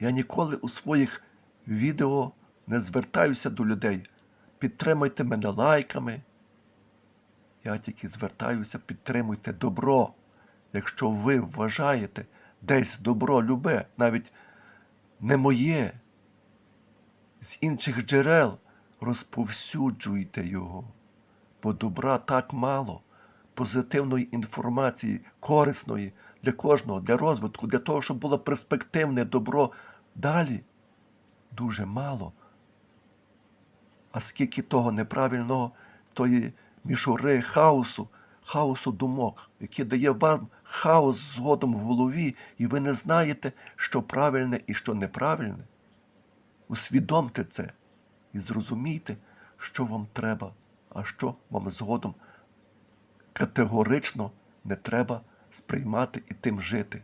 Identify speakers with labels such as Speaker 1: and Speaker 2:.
Speaker 1: Я ніколи у своїх відео не звертаюся до людей. Підтримуйте мене лайками. Я тільки звертаюся, підтримуйте добро. Якщо ви вважаєте десь добро любе, навіть не моє, з інших джерел розповсюджуйте його. Бо добра так мало, позитивної інформації, корисної для кожного, для розвитку, для того, щоб було перспективне добро далі, дуже мало. А скільки того неправильного, тої мішури, хаосу, хаосу думок, який дає вам хаос згодом в голові, і ви не знаєте, що правильне і що неправильне. Усвідомте це і зрозумійте, що вам треба, а що вам згодом категорично не треба сприймати і тим жити.